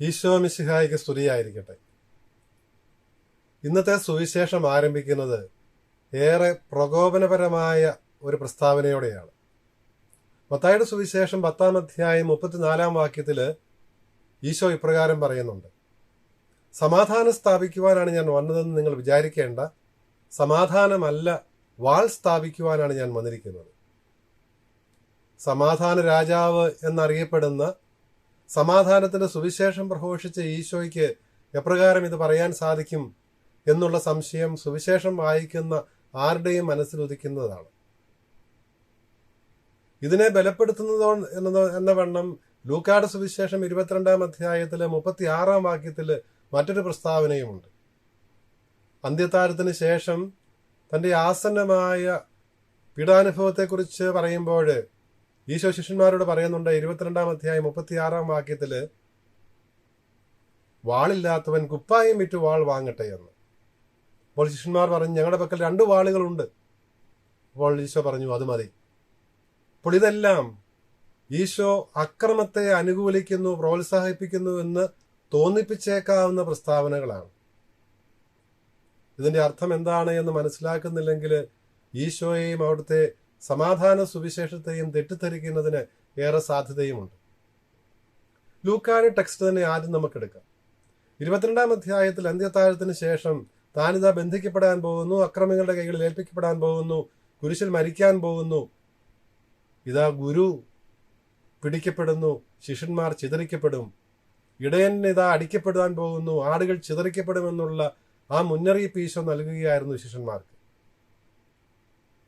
ഈശോ മിശിഹായിക്ക് സ്തുതിയായിരിക്കട്ടെ. ഇന്നത്തെ സുവിശേഷം ആരംഭിക്കുന്നത് ഏറെ പ്രകോപനപരമായ ഒരു പ്രസ്താവനയോടെയാണ്. മത്തായുടെ സുവിശേഷം പത്താം അധ്യായം മുപ്പത്തിനാലാം വാക്യത്തിൽ ഈശോ ഇപ്രകാരം പറയുന്നുണ്ട്. സമാധാനം സ്ഥാപിക്കുവാനാണ് ഞാൻ വന്നതെന്ന് നിങ്ങൾ വിചാരിക്കേണ്ട. സമാധാനമല്ല വാൾ സ്ഥാപിക്കുവാനാണ് ഞാൻ വന്നിരിക്കുന്നത്. സമാധാന രാജാവ് എന്നറിയപ്പെടുന്ന സമാധാനത്തിന്റെ സുവിശേഷം പ്രഘോഷിച്ച ഈശോയ്ക്ക് എപ്രകാരം ഇത് പറയാൻ സാധിക്കും എന്നുള്ള സംശയം സുവിശേഷം വായിക്കുന്ന ആരുടെയും മനസ്സിൽ ഉദിക്കുന്നതാണ്. ഇതിനെ ബലപ്പെടുത്തുന്നതോ എന്ന എന്ന വണ്ണം ലൂക്കാട് സുവിശേഷം ഇരുപത്തിരണ്ടാം അധ്യായത്തിലെ മുപ്പത്തി ആറാം വാക്യത്തിൽ മറ്റൊരു പ്രസ്താവനയുമുണ്ട്. അന്ത്യത്താരത്തിന് ശേഷം തന്റെ ആസന്നമായ പീഡാനുഭവത്തെക്കുറിച്ച് പറയുമ്പോൾ ഈശോ ശിഷ്യന്മാരോട് പറയുന്നുണ്ട് ഇരുപത്തിരണ്ടാം അധ്യായം മുപ്പത്തിയാറാം വാക്യത്തിൽ വാളില്ലാത്തവൻ കുപ്പായം വിറ്റ് വാൾ വാങ്ങട്ടെ എന്ന്. അപ്പോൾ ശിഷ്യന്മാർ പറഞ്ഞു ഞങ്ങളുടെ പക്കൽ രണ്ട് വാളുകളുണ്ട്. അപ്പോൾ ഈശോ പറഞ്ഞു അത് മതി. അപ്പോൾ ഇതെല്ലാം ഈശോ അക്രമത്തെ അനുകൂലിക്കുന്നു പ്രോത്സാഹിപ്പിക്കുന്നു എന്ന് തോന്നിപ്പിച്ചേക്കാവുന്ന പ്രസ്താവനകളാണ്. ഇതിന്റെ അർത്ഥം എന്താണ് എന്ന് മനസ്സിലാക്കുന്നില്ലെങ്കിൽ ഈശോയെയും അവിടുത്തെ സമാധാന സുവിശേഷത്തെയും തെറ്റിദ്ധരിക്കുന്നതിന് ഏറെ സാധ്യതയുമുണ്ട്. ലൂക്കാന ടെക്സ്റ്റ് തന്നെ ആദ്യം നമുക്കെടുക്കാം. ഇരുപത്തിരണ്ടാം അധ്യായത്തിൽ അന്ത്യത്താഴത്തിന് ശേഷം താനിതാ ബന്ധിക്കപ്പെടാൻ പോകുന്നു അക്രമികളുടെ കൈകളിൽ ഏൽപ്പിക്കപ്പെടാൻ പോകുന്നു കുരിശിൽ മരിക്കാൻ പോകുന്നു. ഇതാ ഗുരു പിടിക്കപ്പെടുന്നു ശിഷ്യന്മാർ ചിതറിക്കപ്പെടും. ഇടയൻ ഇതാ അടിക്കപ്പെടാൻ പോകുന്നു ആടുകൾ ചിതറിക്കപ്പെടുമെന്നുള്ള ആ മുന്നറിയിപ്പ് ഈശോ നൽകുകയായിരുന്നു ശിഷ്യന്മാർക്ക്.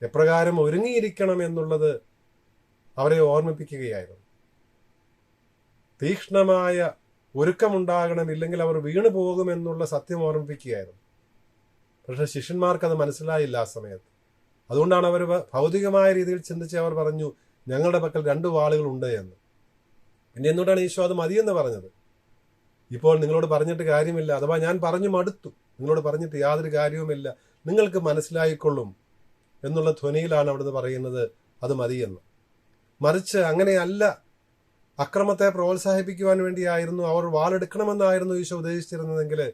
എപ്രകാരം ഒരുങ്ങിയിരിക്കണം എന്നുള്ളത് അവരെ ഓർമ്മിപ്പിക്കുകയായിരുന്നു. തീക്ഷ്ണമായ ഒരുക്കമുണ്ടാകണം ഇല്ലെങ്കിൽ അവർ വീണു പോകുമെന്നുള്ള സത്യം ഓർമ്മിപ്പിക്കുകയായിരുന്നു. പക്ഷെ ശിഷ്യന്മാർക്ക് അത് മനസ്സിലായില്ല ആ സമയത്ത്. അതുകൊണ്ടാണ് അവർ ഭൗതികമായ രീതിയിൽ ചിന്തിച്ച് അവർ പറഞ്ഞു ഞങ്ങളുടെ പക്കൽ രണ്ട് വാളുകൾ ഉണ്ട് എന്ന്. പിന്നെ എന്തുകൊണ്ടാണ് ഈശോ അത് മതിയെന്ന് പറഞ്ഞത്? ഇപ്പോൾ നിങ്ങളോട് പറഞ്ഞിട്ട് കാര്യമില്ല അഥവാ ഞാൻ പറഞ്ഞു മടുത്തു നിങ്ങളോട് പറഞ്ഞിട്ട് യാതൊരു കാര്യവുമില്ല നിങ്ങൾക്ക് മനസ്സിലായിക്കൊള്ളും. എന്നുള്ള ധ്വനിയിലാണ് അവിടുന്ന് പറയുന്നത് അത് മതിയെന്ന്. മറിച്ച് അങ്ങനെയല്ല അക്രമത്തെ പ്രോത്സാഹിപ്പിക്കുവാൻ വേണ്ടിയായിരുന്നു അവർ വാളെടുക്കണമെന്നായിരുന്നു ഈശോ ഉദ്ദേശിച്ചിരുന്നതെങ്കിൽ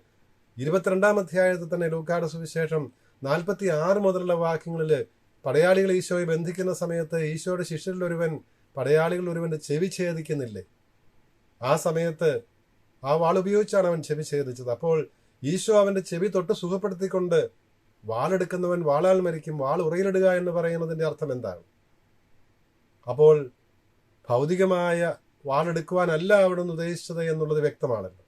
ഇരുപത്തിരണ്ടാം അധ്യായത്തിൽ തന്നെ ലൂക്കാട സുവിശേഷം നാൽപ്പത്തി ആറ് മുതലുള്ള വാക്യങ്ങളിൽ പടയാളികൾ ഈശോയെ ബന്ധിക്കുന്ന സമയത്ത് ഈശോയുടെ ശിഷ്യരിൽ ഒരുവൻ പടയാളികൾ ഒരുവന്റെ ചെവി ഛേദിക്കുന്നില്ലേ? ആ സമയത്ത് ആ വാൾ ഉപയോഗിച്ചാണ് അവൻ ചെവി ഛേദിച്ചത്. അപ്പോൾ ഈശോ അവന്റെ ചെവി തൊട്ട് സുഖപ്പെടുത്തിക്കൊണ്ട് വാളെടുക്കുന്നവൻ വാളാൽ മരിക്കും വാൾ ഉറയിലിടുക എന്ന് പറയുന്നതിന്റെ അർത്ഥം എന്താണ്? അപ്പോൾ ഭൗതികമായ വാളെടുക്കുവാനല്ല അവിടെ നിന്ന് ഉദ്ദേശിച്ചത് എന്നുള്ളത് വ്യക്തമാണല്ലോ.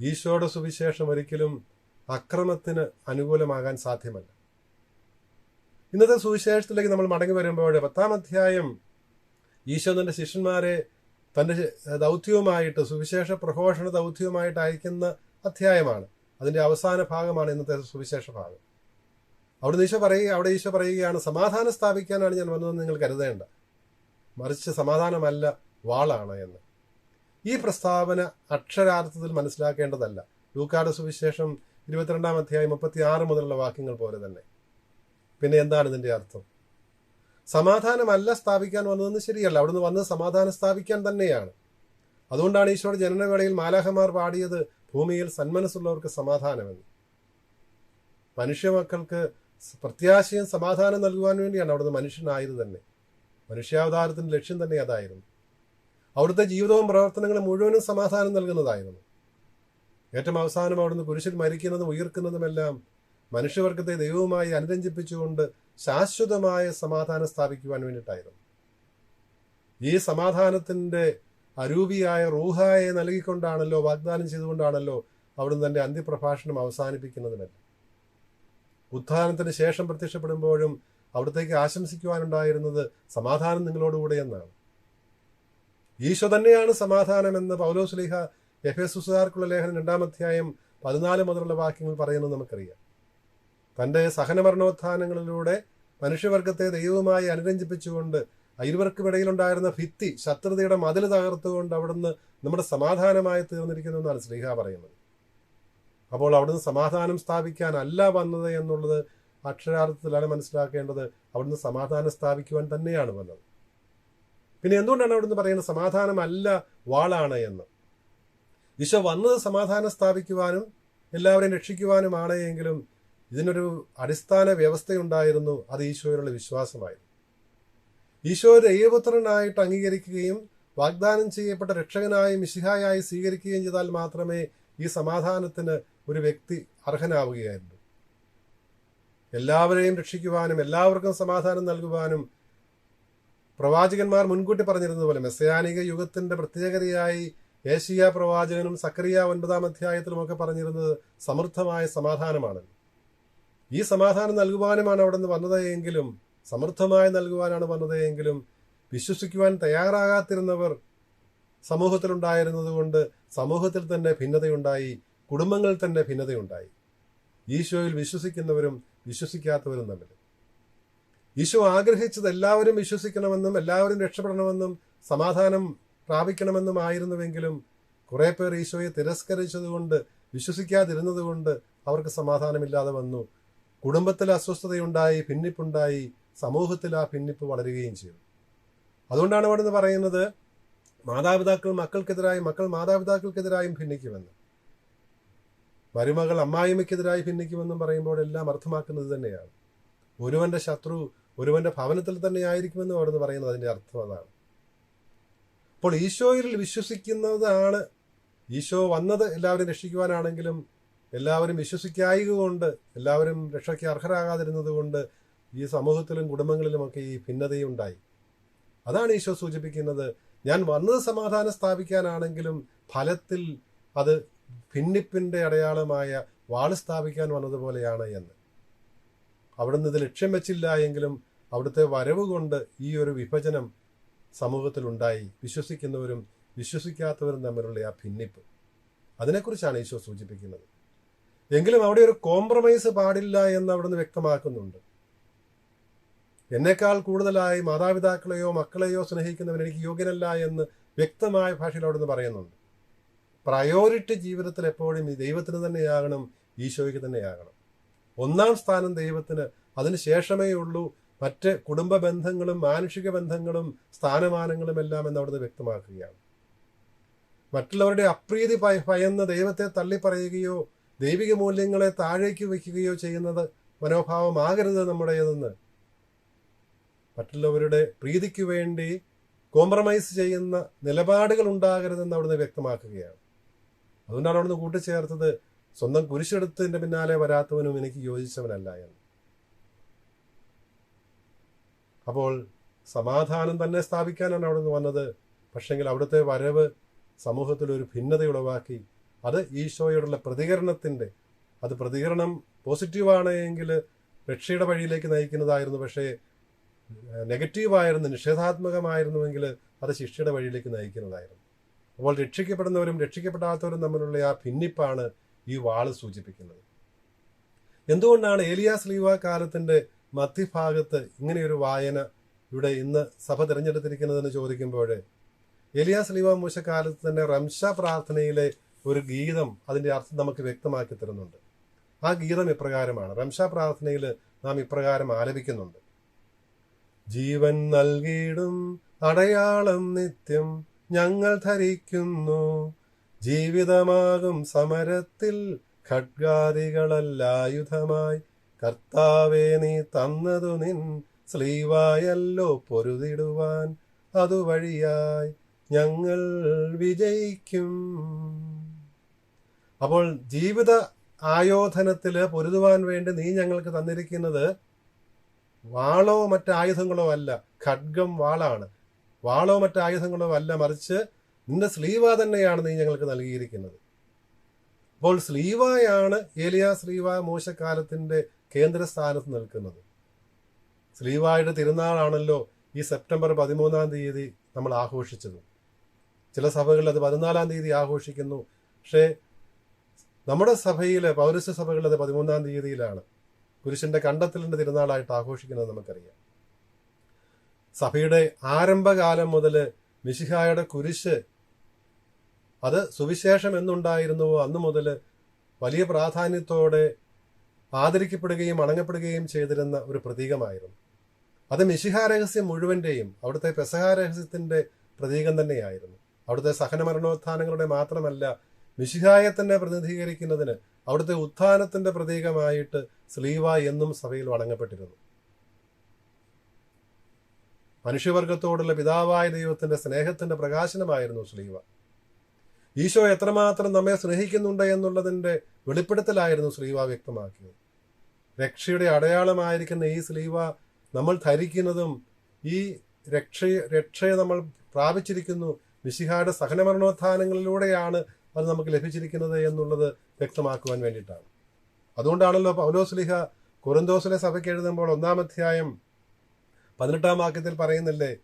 ഈശോയുടെ സുവിശേഷം ഒരിക്കലും അക്രമത്തിന് അനുകൂലമാകാൻ സാധ്യമല്ല. ഇന്നത്തെ സുവിശേഷത്തിലേക്ക് നമ്മൾ മടങ്ങി വരുമ്പോൾ പത്താം അധ്യായം ഈശോ തന്റെ ശിഷ്യന്മാരെ തന്റെ ദൗത്യവുമായിട്ട് സുവിശേഷ പ്രഘോഷണ ദൗത്യവുമായിട്ട് അയക്കുന്ന അധ്യായമാണ്. അതിന്റെ അവസാന ഭാഗമാണ് ഇന്നത്തെ സുവിശേഷ ഭാഗം. അവിടെ ഈശോ പറയുക അവിടെ ഈശോ പറയുകയാണ് സമാധാനം സ്ഥാപിക്കാനാണ് ഞാൻ വന്നതെന്ന് നിങ്ങൾ കരുതേണ്ട. മറിച്ച് സമാധാനമല്ല വാളാണ് എന്ന്. ഈ പ്രസ്താവന അക്ഷരാർത്ഥത്തിൽ മനസ്സിലാക്കേണ്ടതല്ല. ലൂക്കാട് സുവിശേഷം ഇരുപത്തിരണ്ടാം അധ്യായം മുപ്പത്തി ആറ് മുതലുള്ള വാക്യങ്ങൾ പോലെ തന്നെ. പിന്നെ എന്താണ് ഇതിന്റെ അർത്ഥം? സമാധാനമല്ല സ്ഥാപിക്കാൻ വന്നതെന്ന് ശരിയല്ല. അവിടുന്ന് വന്നത് സമാധാനം സ്ഥാപിക്കാൻ തന്നെയാണ്. അതുകൊണ്ടാണ് ഈശോയുടെ ജനനവേളയിൽ മാലാഹമാർ പാടിയത് ഭൂമിയിൽ സന്മനസ്സുള്ളവർക്ക് സമാധാനമെന്ന് മനുഷ്യമക്കൾക്ക് പ്രത്യാശയും സമാധാനം നൽകുവാൻ വേണ്ടിയാണ് അവിടുന്ന് മനുഷ്യനായത് തന്നെ. മനുഷ്യാവതാരത്തിന്റെ ലക്ഷ്യം തന്നെ അതായിരുന്നു. അവിടുത്തെ ജീവിതവും പ്രവർത്തനങ്ങളും മുഴുവനും സമാധാനം നൽകുന്നതായിരുന്നു. ഏറ്റവും അവസാനം അവിടുന്ന് കുരിശിൽ മരിക്കുന്നതും ഉയർക്കുന്നതുമെല്ലാം മനുഷ്യവർഗത്തെ ദൈവവുമായി അനുരഞ്ജിപ്പിച്ചുകൊണ്ട് ശാശ്വതമായ സമാധാനം സ്ഥാപിക്കുവാൻ വേണ്ടിയിട്ടായിരുന്നു. ഈ സമാധാനത്തിന്റെ അരൂപിയായ റൂഹായെ നൽകിക്കൊണ്ടാണല്ലോ വാഗ്ദാനം ചെയ്തുകൊണ്ടാണല്ലോ അവിടുന്ന് തന്റെ അന്ത്യപ്രഭാഷണം അവസാനിപ്പിക്കുന്നതിനല്ല ഉത്ഥാനത്തിന് ശേഷം പ്രത്യക്ഷപ്പെടുമ്പോഴും അവിടത്തേക്ക് ആശംസിക്കുവാനുണ്ടായിരുന്നത് സമാധാനം നിങ്ങളോടുകൂടെ എന്നാണ്. ഈശോ തന്നെയാണ് സമാധാനം പൗലോസ്ലിഹ എഫ് എസ് സുസുകാർക്കുള്ള ലേഖനം രണ്ടാം അധ്യായം പതിനാല് മുതലുള്ള വാക്യങ്ങൾ പറയുന്നത് നമുക്കറിയാം. തന്റെ സഹനമരണോത്ഥാനങ്ങളിലൂടെ മനുഷ്യവർഗത്തെ ദൈവവുമായി അനുരഞ്ജിപ്പിച്ചുകൊണ്ട് ഇരുവർക്കുമിടയിലുണ്ടായിരുന്ന ഭിത്തി ശത്രുതയുടെ മതിൽ തകർത്തുകൊണ്ട് അവിടുന്ന് നമ്മുടെ സമാധാനമായി തീർന്നിരിക്കുന്നു എന്നാണ് ശ്രീഹ പറയുന്നത്. അപ്പോൾ അവിടുന്ന് സമാധാനം സ്ഥാപിക്കാനല്ല വന്നത് എന്നുള്ളത് അക്ഷരാർത്ഥത്തിലാണ് മനസ്സിലാക്കേണ്ടത്. അവിടുന്ന് സമാധാനം സ്ഥാപിക്കുവാൻ തന്നെയാണ് വന്നത്. പിന്നെ എന്തുകൊണ്ടാണ് അവിടുന്ന് പറയുന്നത് സമാധാനമല്ല വാളാണ് എന്ന്? ഈശോ വന്നത് സമാധാനം സ്ഥാപിക്കുവാനും എല്ലാവരെയും രക്ഷിക്കുവാനുമാണ് എങ്കിലും ഇതിനൊരു അടിസ്ഥാന വ്യവസ്ഥയുണ്ടായിരുന്നു. അത് ഈശോയിലുള്ള വിശ്വാസമായിരുന്നു. ഈശോ ദൈവപുത്രനായിട്ട് അംഗീകരിക്കുകയും വാഗ്ദാനം ചെയ്യപ്പെട്ട രക്ഷകനായ മിശിഹായായി സ്വീകരിക്കുകയും ചെയ്താൽ മാത്രമേ ഈ സമാധാനത്തിന് ഒരു വ്യക്തി അർഹനാവുകയായിരുന്നു. എല്ലാവരെയും രക്ഷിക്കുവാനും എല്ലാവർക്കും സമാധാനം നൽകുവാനും പ്രവാചകന്മാർ മുൻകൂട്ടി പറഞ്ഞിരുന്നത് പോലെ മെസ്സയാനിക യുഗത്തിന്റെ പ്രത്യേകതയായി ഏഷ്യ പ്രവാചകനും സക്രിയ ഒൻപതാം അധ്യായത്തിലുമൊക്കെ പറഞ്ഞിരുന്നത് സമൃദ്ധമായ സമാധാനമാണ്. ഈ സമാധാനം നൽകുവാനുമാണ് അവിടെ നിന്ന് വന്നത് എങ്കിലും സമൃദ്ധമായി നൽകുവാനാണ് വന്നത് എങ്കിലും വിശ്വസിക്കുവാൻ തയ്യാറാകാത്തിരുന്നവർ സമൂഹത്തിലുണ്ടായിരുന്നത് കൊണ്ട് സമൂഹത്തിൽ തന്നെ ഭിന്നതയുണ്ടായി കുടുംബങ്ങളിൽ തന്നെ ഭിന്നതയുണ്ടായി. ഈശോയിൽ വിശ്വസിക്കുന്നവരും വിശ്വസിക്കാത്തവരും തമ്മിൽ. ഈശോ ആഗ്രഹിച്ചത് എല്ലാവരും വിശ്വസിക്കണമെന്നും എല്ലാവരും രക്ഷപ്പെടണമെന്നും സമാധാനം പ്രാപിക്കണമെന്നും ആയിരുന്നുവെങ്കിലും കുറെ പേർ ഈശോയെ തിരസ്കരിച്ചതുകൊണ്ട് വിശ്വസിക്കാതിരുന്നതുകൊണ്ട് അവർക്ക് സമാധാനമില്ലാതെ വന്നു. കുടുംബത്തിൽ അസ്വസ്ഥതയുണ്ടായി ഭിന്നിപ്പുണ്ടായി സമൂഹത്തിൽ ആ ഭിന്നിപ്പ് വളരുകയും ചെയ്യും അതുകൊണ്ടാണ് അവിടെ നിന്ന് പറയുന്നത് മാതാപിതാക്കൾ മക്കൾക്കെതിരായും മക്കൾ മാതാപിതാക്കൾക്കെതിരായും ഭിന്നിക്കുമെന്ന്. മരുമകൾ അമ്മായിമ്മയ്ക്കെതിരായി ഭിന്നിക്കുമെന്നും പറയുമ്പോൾ എല്ലാം അർത്ഥമാക്കുന്നത് തന്നെയാണ്. ഒരുവന്റെ ശത്രു ഒരുവന്റെ ഭവനത്തിൽ തന്നെ ആയിരിക്കുമെന്നും അവിടെ നിന്ന് പറയുന്നത് അതിന്റെ അർത്ഥം അതാണ്. അപ്പോൾ ഈശോയിൽ വിശ്വസിക്കുന്നതാണ് ഈശോ വന്നത് എല്ലാവരും രക്ഷിക്കുവാനാണെങ്കിലും എല്ലാവരും വിശ്വസിക്കായക കൊണ്ട് എല്ലാവരും രക്ഷയ്ക്ക് അർഹരാകാതിരുന്നത് കൊണ്ട് ഈ സമൂഹത്തിലും കുടുംബങ്ങളിലുമൊക്കെ ഈ ഭിന്നതയുണ്ടായി. അതാണ് ഈശോ സൂചിപ്പിക്കുന്നത്. ഞാൻ വന്നത് സമാധാനം സ്ഥാപിക്കാനാണെങ്കിലും ഫലത്തിൽ അത് ഭിന്നിപ്പിന്റെ അടയാളമായ വാൾ സ്ഥാപിക്കാൻ വന്നതുപോലെയാണ് എന്ന്. അവിടുന്ന് ഇത് ലക്ഷ്യം വെച്ചില്ല എങ്കിലും അവിടുത്തെ വരവ് കൊണ്ട് ഈ ഒരു വിഭജനം സമൂഹത്തിലുണ്ടായി. വിശ്വസിക്കുന്നവരും വിശ്വസിക്കാത്തവരും തമ്മിലുള്ള ആ ഭിന്നിപ്പ്. അതിനെക്കുറിച്ചാണ് ഈശോ സൂചിപ്പിക്കുന്നത്. എങ്കിലും അവിടെ ഒരു കോംപ്രമൈസ് പാടില്ല എന്ന് അവിടുന്ന് വ്യക്തമാക്കുന്നുണ്ട്. എന്നെക്കാൾ കൂടുതലായി മാതാപിതാക്കളെയോ മക്കളെയോ സ്നേഹിക്കുന്നവൻ എനിക്ക് യോഗ്യനല്ല എന്ന് വ്യക്തമായ ഭാഷയിൽ അവിടുന്ന് പറയുന്നുണ്ട്. പ്രയോറിറ്റി ജീവിതത്തിൽ എപ്പോഴും ഈ ദൈവത്തിന് തന്നെയാകണം ഈശോയ്ക്ക് തന്നെയാകണം. ഒന്നാം സ്ഥാനം ദൈവത്തിന്. അതിനുശേഷമേ ഉള്ളൂ മറ്റ് കുടുംബ ബന്ധങ്ങളും മാനുഷിക ബന്ധങ്ങളും സ്ഥാനമാനങ്ങളും എല്ലാം എന്ന് അവിടുന്ന് വ്യക്തമാക്കുകയാണ്. മറ്റുള്ളവരുടെ അപ്രീതി ഭയ- ഭയന്ന് ദൈവത്തെ തള്ളിപ്പറയുകയോ ദൈവിക മൂല്യങ്ങളെ താഴേക്ക് വയ്ക്കുകയോ ചെയ്യുന്നത് മനോഭാവമാകരുത് നമ്മുടേതെന്ന് മറ്റുള്ളവരുടെ പ്രീതിക്ക് വേണ്ടി കോംപ്രമൈസ് ചെയ്യുന്ന നിലപാടുകൾ ഉണ്ടാകരുതെന്ന് അവിടുന്ന് വ്യക്തമാക്കുകയാണ്. അതുകൊണ്ടാണ് അവിടുന്ന് കൂട്ടിച്ചേർത്തത് സ്വന്തം കുരിശെടുത്തതിന്റെ പിന്നാലെ വരാത്തവനും എനിക്ക് യോജിച്ചവനല്ല എന്ന്. അപ്പോൾ സമാധാനം തന്നെ സ്ഥാപിക്കാനാണ് അവിടുന്ന് വന്നത്. പക്ഷെങ്കിൽ അവിടുത്തെ വരവ് സമൂഹത്തിൽ ഒരു ഭിന്നത ഉളവാക്കി അത് ഈശോയോടുള്ള പ്രതികരണത്തിന്റെ അത് പ്രതികരണം പോസിറ്റീവാണ് എങ്കിൽ രക്ഷയുടെ വഴിയിലേക്ക് നയിക്കുന്നതായിരുന്നു. പക്ഷേ നെഗറ്റീവായിരുന്നു നിഷേധാത്മകമായിരുന്നുവെങ്കിൽ അത് ശിക്ഷയുടെ വഴിയിലേക്ക് നയിക്കുന്നതായിരുന്നു. അപ്പോൾ രക്ഷിക്കപ്പെടുന്നവരും രക്ഷിക്കപ്പെടാത്തവരും തമ്മിലുള്ള ആ ഭിന്നിപ്പാണ് ഈ വാൾ സൂചിപ്പിക്കുന്നത്. എന്തുകൊണ്ടാണ് ഏലിയാസ് ലീവ കാലത്തിന്റെ മധ്യഭാഗത്ത് ഇങ്ങനെയൊരു വായന ഇവിടെ ഇന്ന് സഭ തിരഞ്ഞെടുത്തിരിക്കുന്നതെന്ന് ചോദിക്കുമ്പോൾ ഏലിയാസ് ലീവ മൂശക്കാലത്ത് തന്നെ റംശ പ്രാർത്ഥനയിലെ ഒരു ഗീതം അതിന്റെ അർത്ഥം നമുക്ക് വ്യക്തമാക്കി തരുന്നുണ്ട്. ആ ഗീതം ഇപ്രകാരമാണ്. റംശ പ്രാർത്ഥനയിൽ നാം ഇപ്രകാരം ആലപിക്കുന്നുണ്ട്. ജീവൻ നൽകിയിടും അടയാളം നിത്യം ഞങ്ങൾ ധരിക്കുന്നു. ജീവിതമാകും സമരത്തിൽ ഖഡ്ഗാദികളല്ലായുധമായി. കർത്താവെ നീ തന്നതു നിൻ സ്ലീവായല്ലോ പൊരുതിടുവാൻ. അതുവഴിയായി ഞങ്ങൾ വിജയിക്കും. അപ്പോൾ ജീവിത ആയോധനത്തിൽ പൊരുതുവാൻ വേണ്ടി നീ ഞങ്ങൾക്ക് തന്നിരിക്കുന്നത് വാളോ മറ്റായുധങ്ങളോ അല്ല ഖഡ്ഗം വാളാണ്. വാളോ മറ്റായുധങ്ങളോ അല്ല മറിച്ച് നിന്റെ സ്ലീവ തന്നെയാണ് നീ ഞങ്ങൾക്ക് നൽകിയിരിക്കുന്നത്. അപ്പോൾ സ്ലീവായാണ് ഏലിയ സ്ലീവ മോശക്കാലത്തിന്റെ കേന്ദ്രസ്ഥാനത്ത് നിൽക്കുന്നത്. സ്ലീവായുടെ തിരുനാളാണല്ലോ ഈ സെപ്റ്റംബർ പതിമൂന്നാം തീയതി നമ്മൾ ആഘോഷിച്ചത്. ചില സഭകളിൽ അത് പതിനാലാം തീയതി ആഘോഷിക്കുന്നു. പക്ഷേ നമ്മുടെ സഭയിൽ പൗരസ്യ സഭകളിൽ അത് പതിമൂന്നാം തീയതിയിലാണ്. കുരിശിന്റെ കണ്ടെത്തലിന്റെ തിരുനാളായിട്ട് ആഘോഷിക്കുന്നത് നമുക്കറിയാം. സഭയുടെ ആരംഭകാലം മുതൽ മിശിഹായുടെ കുരിശ് അത് സുവിശേഷം എന്നുണ്ടായിരുന്നുവോ അന്നു മുതൽ വലിയ പ്രാധാന്യത്തോടെ ആദരിക്കപ്പെടുകയും അണങ്ങപ്പെടുകയും ചെയ്തിരുന്ന ഒരു പ്രതീകമായിരുന്നു. അത് മിശിഹാ രഹസ്യം മുഴുവന്റെയും അവിടുത്തെ പെസഹാ രഹസ്യത്തിന്റെ പ്രതീകം തന്നെയായിരുന്നു. അവിടുത്തെ സഹനമരണോത്ഥാനങ്ങളുടെ മാത്രമല്ല മിശിഹായെ തന്നെ പ്രതിനിധീകരിക്കുന്നതിന് അവിടുത്തെ ഉത്ഥാനത്തിന്റെ പ്രതീകമായിട്ട് സ്ലീവ എന്നും സഭയിൽ വണങ്ങപ്പെട്ടിരുന്നു. മനുഷ്യവർഗത്തോടുള്ള പിതാവായ ദൈവത്തിന്റെ സ്നേഹത്തിന്റെ പ്രകാശനമായിരുന്നു സ്ലീവ. ഈശോ എത്രമാത്രം നമ്മെ സ്നേഹിക്കുന്നുണ്ട് എന്നുള്ളതിന്റെ വെളിപ്പെടുത്തലായിരുന്നു സ്ലീവ വ്യക്തമാക്കിയത്. രക്ഷയുടെ അടയാളമായിരിക്കുന്ന ഈ സ്ലീവ നമ്മൾ ധരിക്കുന്നതും ഈ രക്ഷ രക്ഷയെ നമ്മൾ പ്രാപിച്ചിരിക്കുന്നു മിശിഹായുടെ സഹനമരണോത്ഥാനങ്ങളിലൂടെയാണ് അത് നമുക്ക് ലഭിച്ചിരിക്കുന്നത് എന്നുള്ളത് വ്യക്തമാക്കുവാൻ വേണ്ടിയിട്ടാണ്. അതുകൊണ്ടാണല്ലോ പൗലോസ്ലിഹ കുറന്തോസിലെ സഭയ്ക്ക് എഴുതുമ്പോൾ ഒന്നാം അധ്യായം പതിനെട്ടാം വാക്യത്തിൽ പറയുന്നില്ലേ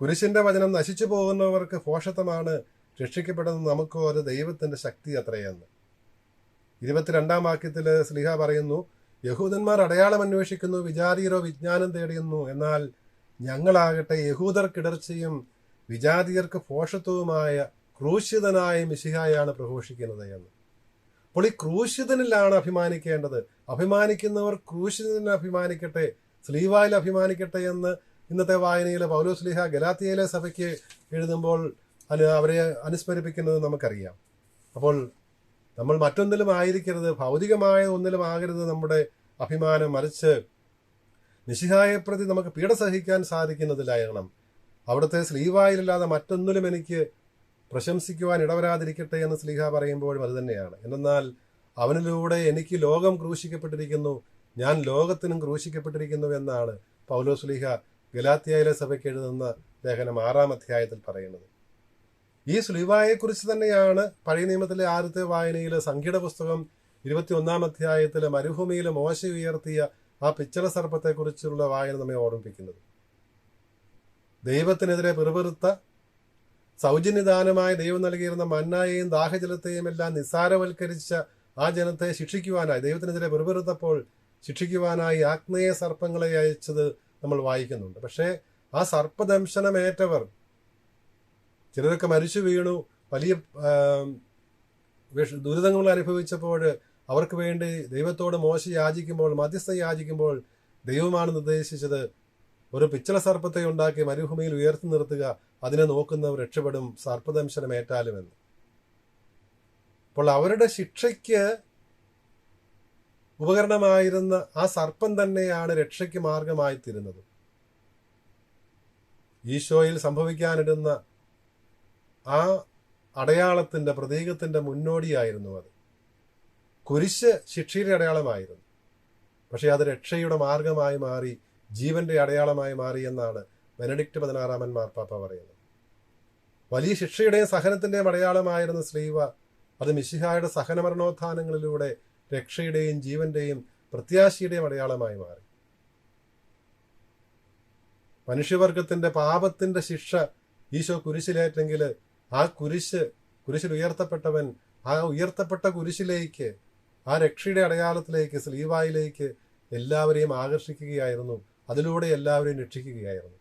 കുരിശിന്റെ വചനം നശിച്ചു പോകുന്നവർക്ക് ഫോഷത്വമാണ് രക്ഷിക്കപ്പെടുന്നത് നമുക്കോ അത് ദൈവത്തിന്റെ ശക്തി അത്രയെന്ന്. ഇരുപത്തിരണ്ടാം വാക്യത്തിൽ സ്ലിഹ പറയുന്നു യഹൂദന്മാർ അടയാളം അന്വേഷിക്കുന്നു വിചാരീരോ വിജ്ഞാനം തേടിയുന്നു. എന്നാൽ ഞങ്ങളാകട്ടെ യഹൂദർക്കിടർച്ചയും വിജാതിയർക്ക് പോഷത്വവുമായ ക്രൂശിതനായ മിശിഹായാണ് പ്രഘോഷിക്കുന്നത് എന്ന്. അപ്പോൾ ഈ ക്രൂശിതനിലാണ് അഭിമാനിക്കേണ്ടത്. അഭിമാനിക്കുന്നവർ ക്രൂശിതനിൽ അഭിമാനിക്കട്ടെ സ്ലീവായിൽ അഭിമാനിക്കട്ടെ എന്ന് ഇന്നത്തെ വായനയിൽ പൗലോസ്ലിഹ ഗലാത്തിയയിലെ സഭയ്ക്ക് എഴുതുമ്പോൾ അവരെ അനുസ്മരിപ്പിക്കുന്നത് നമുക്കറിയാം. അപ്പോൾ നമ്മൾ മറ്റൊന്നിലും ആയിരിക്കരുത് ഭൗതികമായ ഒന്നിലും ആകരുത് നമ്മുടെ അഭിമാനം മറിച്ച് നിശിഹായെ പ്രതി നമുക്ക് പീഡ സഹിക്കാൻ സാധിക്കുന്നതിലാകണം അവിടുത്തെ സ്ലീവായിലല്ലാതെ മറ്റൊന്നിലും എനിക്ക് പ്രശംസിക്കുവാൻ ഇടവരാതിരിക്കട്ടെ എന്ന് സ്ലിഹ പറയുമ്പോഴും അത് തന്നെയാണ്. എന്നാൽ അവനിലൂടെ എനിക്ക് ലോകം ക്രൂശിക്കപ്പെട്ടിരിക്കുന്നു ഞാൻ ലോകത്തിനും ക്രൂശിക്കപ്പെട്ടിരിക്കുന്നു എന്നാണ് പൗലോ സുലിഹ ഗലാത്തിയയിലെ സഭയ്ക്ക് എഴുതുന്ന ലേഖനം ആറാം അധ്യായത്തിൽ പറയുന്നത്. ഈ സ്ലീവായെക്കുറിച്ച് തന്നെയാണ് പഴയ നിയമത്തിലെ ആദ്യത്തെ വായനയിലെ സംഖ്യയുടെ പുസ്തകം ഇരുപത്തി ഒന്നാം അധ്യായത്തിലെ മരുഭൂമിയിലെ മോശ ഉയർത്തിയ ആ പിച്ചള സർപ്പത്തെക്കുറിച്ചുള്ള വായന നമ്മെ ഓർമ്മിപ്പിക്കുന്നത്. ദൈവത്തിനെതിരെ പിറുപിറുത്ത സൗജന്യദാനമായി ദൈവം നൽകിയിരുന്ന മന്നായെയും ദാഹജലത്തെയും എല്ലാം നിസ്സാരവൽക്കരിച്ച ആ ജനത്തെ ശിക്ഷിക്കുവാനായി ദൈവത്തിനെതിരെ പിറുപിറുത്തപ്പോൾ ശിക്ഷിക്കുവാനായി ആഗ്നേയ സർപ്പങ്ങളെ അയച്ചത് നമ്മൾ വായിക്കുന്നുണ്ട്. പക്ഷേ ആ സർപ്പദംശനമേറ്റവർ ചിലരൊക്കെ മരിച്ചു വീണു വലിയ ദുരിതങ്ങൾ അനുഭവിച്ചപ്പോൾ അവർക്ക് വേണ്ടി ദൈവത്തോട് മോശ യാചിക്കുമ്പോൾ മധ്യസ്ഥ യാചിക്കുമ്പോൾ ദൈവമാണ് നിർദ്ദേശിച്ചത് ഒരു പിച്ചള സർപ്പത്തെ ഉണ്ടാക്കി മരുഭൂമിയിൽ ഉയർത്തി നിർത്തുക അതിനെ നോക്കുന്നവർ രക്ഷപ്പെടും സർപ്പദംശനമേറ്റാലുമെന്ന്. അപ്പോൾ അവരുടെ ശിക്ഷയ്ക്ക് ഉപകരണമായിരുന്ന ആ സർപ്പം തന്നെയാണ് രക്ഷയ്ക്ക് മാർഗമായി തീരുന്നത് ഈശോയിൽ സംഭവിക്കാനിടുന്ന ആ അടയാളത്തിന്റെ പ്രതീകത്തിന്റെ മുന്നോടിയായിരുന്നു അത്. കുരിശ് ശിക്ഷയുടെ അടയാളമായിരുന്നു. പക്ഷേ അത് രക്ഷയുടെ മാർഗമായി മാറി ജീവന്റെ അടയാളമായി മാറി എന്നാണ് ബെനഡിക്ട് പതിനാറാമൻ മാർപ്പാപ്പ പറയുന്നത്. വലിയ ശിക്ഷയുടെയും സഹനത്തിന്റെയും അടയാളമായിരുന്ന ശ്രീവ അത് മിശിഹായുടെ സഹനമരണോത്ഥാനങ്ങളിലൂടെ രക്ഷയുടെയും ജീവന്റെയും പ്രത്യാശയുടെയും അടയാളമായി മാറി. മനുഷ്യവർഗത്തിന്റെ പാപത്തിന്റെ ശിക്ഷ ഈശോ കുരിശിലേറ്റെങ്കിൽ ആ കുരിശ് കുരിശിൽ ഉയർത്തപ്പെട്ടവൻ ആ ഉയർത്തപ്പെട്ട കുരിശിലേക്ക് ആ രക്ഷയുടെ അടയാളത്തിലേക്ക് സ്ലീവായിലേക്ക് എല്ലാവരെയും ആകർഷിക്കുകയായിരുന്നു. അതിലൂടെ എല്ലാവരെയും രക്ഷിക്കുകയായിരുന്നു.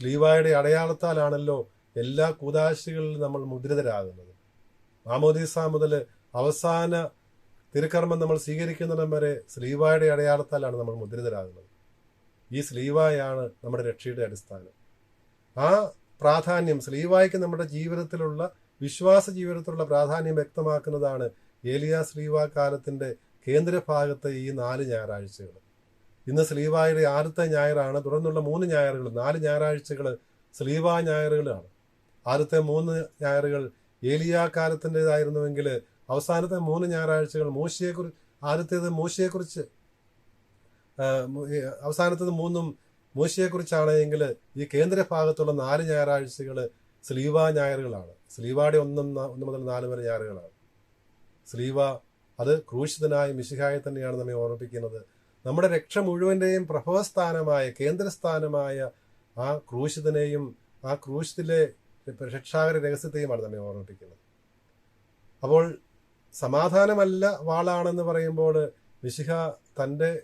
സ്ലീവായുടെ അടയാളത്താലാണല്ലോ എല്ലാ കൂതാശികളിലും നമ്മൾ മുദ്രിതരാകുന്നത്. മാമോദീസ മുതൽ അവസാന തിരുക്കർമ്മം നമ്മൾ സ്വീകരിക്കുന്നിടം വരെ സ്ലീവായുടെ അടയാളത്താലാണ് നമ്മൾ മുദ്രിതരാകുന്നത്. ഈ സ്ലീവായാണ് നമ്മുടെ രക്ഷയുടെ അടിസ്ഥാനം. ആ പ്രാധാന്യം സ്ലീവായ്ക്ക് നമ്മുടെ ജീവിതത്തിലുള്ള വിശ്വാസ ജീവിതത്തിലുള്ള പ്രാധാന്യം വ്യക്തമാക്കുന്നതാണ് ഏലിയ സ്ലീവ കാലത്തിന്റെ കേന്ദ്രഭാഗത്തെ ഈ നാല് ഞായറാഴ്ചകൾ ഇന്ന് സ്ലീവായുടെ ആദ്യത്തെ ഞായറാണ്. തുടർന്നുള്ള മൂന്ന് ഞായറുകൾ നാല് ഞായറാഴ്ചകൾ സ്ലീവ ഞായറുകളാണ്. ആദ്യത്തെ മൂന്ന് ഞായറുകൾ ഏലിയാ കാലത്തിന്റെതായിരുന്നുവെങ്കിൽ അവസാനത്തെ മൂന്ന് ഞായറാഴ്ചകൾ മൂശയെക്കുറിച്ച് ആദ്യത്തേത് മോശിയെക്കുറിച്ച് അവസാനത്തേത് മൂന്നും മൂശയെക്കുറിച്ചാണ് എങ്കിൽ ഈ കേന്ദ്രഭാഗത്തുള്ള നാല് ഞായറാഴ്ചകൾ സ്ലീവ ഞായറുകളാണ്. സ്ലീവാടെ ഒന്നും ഒന്ന് മുതൽ നാല് വരെ ഞായറുകളാണ്. സ്ലീവ അത് ക്രൂശിതനായ മിശിഹായെ തന്നെയാണ് നമ്മെ ഓർമ്മിപ്പിക്കുന്നത്. നമ്മുടെ രക്ഷ മുഴുവന്റെയും പ്രഭവസ്ഥാനമായ കേന്ദ്രസ്ഥാനമായ ആ ക്രൂശിതനെയും ആ ക്രൂശിതിലെ രക്ഷാകര രഹസ്യത്തെയുമാണ് നമ്മെ ഓർമ്മിപ്പിക്കുന്നത്. അപ്പോൾ സമാധാനമല്ല വാളാണെന്ന് പറയുമ്പോൾ മിശിഹ തന്റെ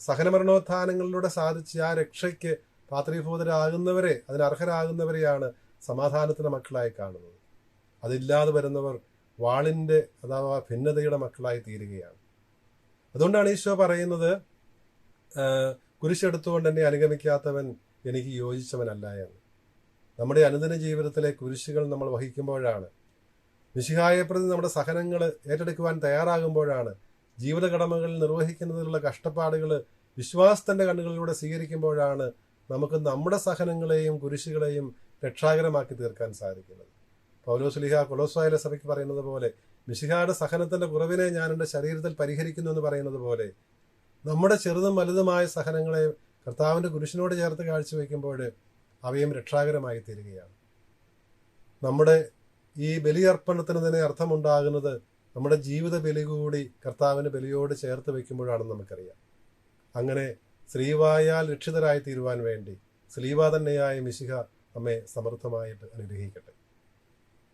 സഹനമരണോത്ഥാനങ്ങളിലൂടെ സാധിച്ച ആ രക്ഷയ്ക്ക് പാത്രീഭൂതരാകുന്നവരെ അതിനർഹരാകുന്നവരെയാണ് സമാധാനത്തിന്റെ മക്കളായി കാണുന്നത്. അതില്ലാതെ വരുന്നവർ വാളിന്റെ അഥവാ ഭിന്നതയുടെ മക്കളായി തീരുകയാണ്. അതുകൊണ്ടാണ് ഈശോ പറയുന്നത് കുരിശെടുത്തുകൊണ്ട് എന്നെ അനുഗമിക്കാത്തവൻ എനിക്ക് യോജിച്ചവനല്ല എന്ന്. നമ്മുടെ അനുദിന ജീവിതത്തിലെ കുരിശുകൾ നമ്മൾ വഹിക്കുമ്പോഴാണ്. മിശിഹായെ പ്രതി നമ്മുടെ സഹനങ്ങൾ ഏറ്റെടുക്കുവാൻ തയ്യാറാകുമ്പോഴാണ് ജീവിത കടമകൾ നിർവഹിക്കുന്നതിലുള്ള കഷ്ടപ്പാടുകൾ വിശ്വാസത്തിന്റെ കണ്ണുകളിലൂടെ സ്വീകരിക്കുമ്പോഴാണ് നമുക്ക് നമ്മുടെ സഹനങ്ങളെയും കുരിശുകളെയും രക്ഷാകരമാക്കി തീർക്കാൻ സാധിക്കുന്നത്. പൗലോസ്ലിഹ കൊലോസ്വായ സഭയ്ക്ക് പറയുന്നത് പോലെ മിശിഹായുടെ സഹനത്തിന്റെ കുറവിനെ ഞാൻ എന്റെ ശരീരത്തിൽ പരിഹരിക്കുന്നു എന്ന് പറയുന്നത് പോലെ നമ്മുടെ ചെറുതും വലുതുമായ സഹനങ്ങളെ കർത്താവിന്റെ കുരിശിനോട് ചേർത്ത് കാഴ്ചവെക്കുമ്പോൾ അവയും രക്ഷാകരമായി തീരുകയാണ്. നമ്മുടെ ഈ ബലിയർപ്പണത്തിന് തന്നെ അർത്ഥമുണ്ടാകുന്നത് നമ്മുടെ ജീവിത ബലി കൂടി കർത്താവിന്റെ ബലിയോട് ചേർത്ത് വെക്കുമ്പോഴാണെന്ന് നമുക്കറിയാം. അങ്ങനെ സ്ത്രീവായാൽ രക്ഷിതരായി തീരുവാൻ വേണ്ടി സ്ലീവ തന്നെയായ മിശിഹ നമ്മെ സമൃദ്ധമായിട്ട് അനുഗ്രഹിക്കട്ടെ.